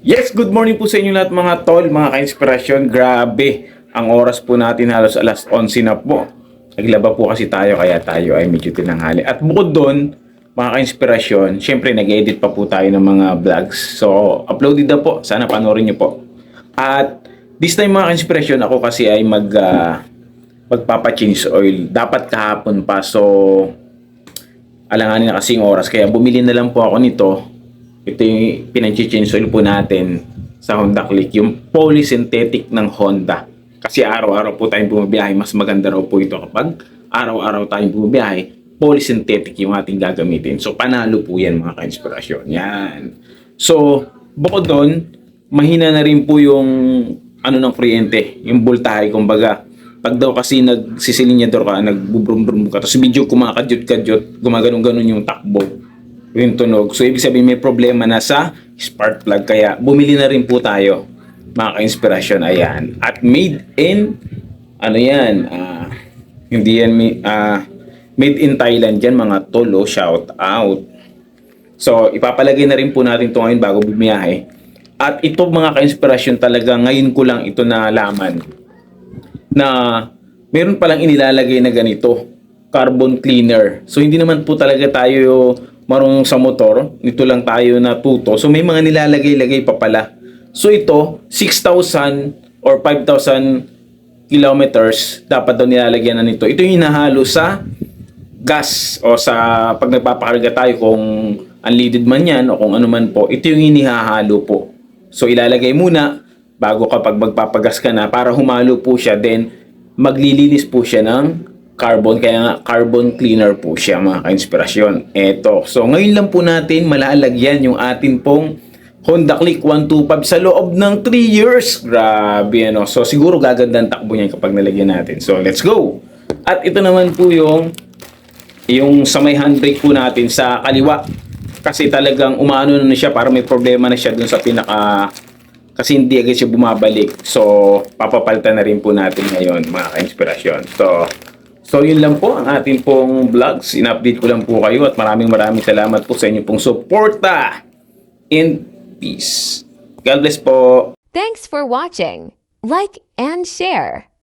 Yes, good morning po sa inyo lahat mga tol, mga ka-inspirasyon. Grabe, ang oras po natin halos alas 11 na po. Naglaba po kasi tayo kaya tayo ay medyo tinanghali. At bukod doon, mga ka-inspirasyon, syempre nag-edit pa po tayo ng mga vlogs. So, uploaded na po. Sana panoorin nyo po. At this time mga ka-inspirasyon, ako kasi ay mag, ah, magpapa-change oil. Dapat kahapon pa. So, alanganin na kasing oras. Kaya bumili na lang po ako nito. Ito yung pinag-change oil po natin sa Honda Click. Yung polysynthetic ng Honda. Kasi araw-araw po tayong bumabiyahe. Mas maganda raw po ito kapag araw-araw tayong bumabiyahe. Polysynthetic yung ating gagamitin. So, panalo po yan mga ka-inspirasyon. Yan. So, bukod doon, mahina na rin po yung ano ng kuryente. Yung voltahe, kumbaga pag daw kasi nagsisilinyador ka, nagbubrum-brum ka, tapos medyo kumakadyot-kadyot, gumaganon-ganon yung takbo, yung tunog. So, ibig sabihin may problema na sa spark plug. Kaya, bumili na rin po tayo, mga ka-inspirasyon. Ayan. At made in, ano yan, ah, hindi yan, ah, made in Thailand yan, mga tolo, shout out. So, ipapalagay na rin po natin ito ngayon bago bumiyahe. At ito mga ka-inspirasyon talaga, ngayon ko lang ito nalaman na meron palang inilalagay na ganito, carbon cleaner. So hindi naman po talaga tayo marunong sa motor, nito lang tayo natuto. So may mga nilalagay-lagay pa pala. So ito, 6,000 or 5,000 kilometers dapat daw nilalagyan na nito. Ito yung hinahalo sa gas o sa pag nagpapakarga tayo kung unleaded man yan o kung ano man po, ito yung hinihahalo po. So ilalagay muna bago kapag magpapagas ka na para humalo po siya then maglilinis po siya ng carbon kaya nga carbon cleaner po siya mga ka-inspirasyon. Eto. So ngayon lang po natin malalagyan yung atin pong Honda Click 125 sa loob ng 3 years. Grabe ano. So siguro gaganda ang takbo niya kapag nalagyan natin. So let's go. At ito naman po yung yung sa may handbrake po natin sa kaliwa. Kasi talagang umaano na siya para may problema na siya dun sa pinaka kasi hindi agad siya bumabalik. So, papapalitan na rin po natin ngayon mga ka-inspirasyon. So, so yun lang po ang ating pong vlogs. In-update ko lang po kayo at maraming maraming salamat po sa inyo pong suporta. In peace. God bless po. Thanks for watching. Like and share.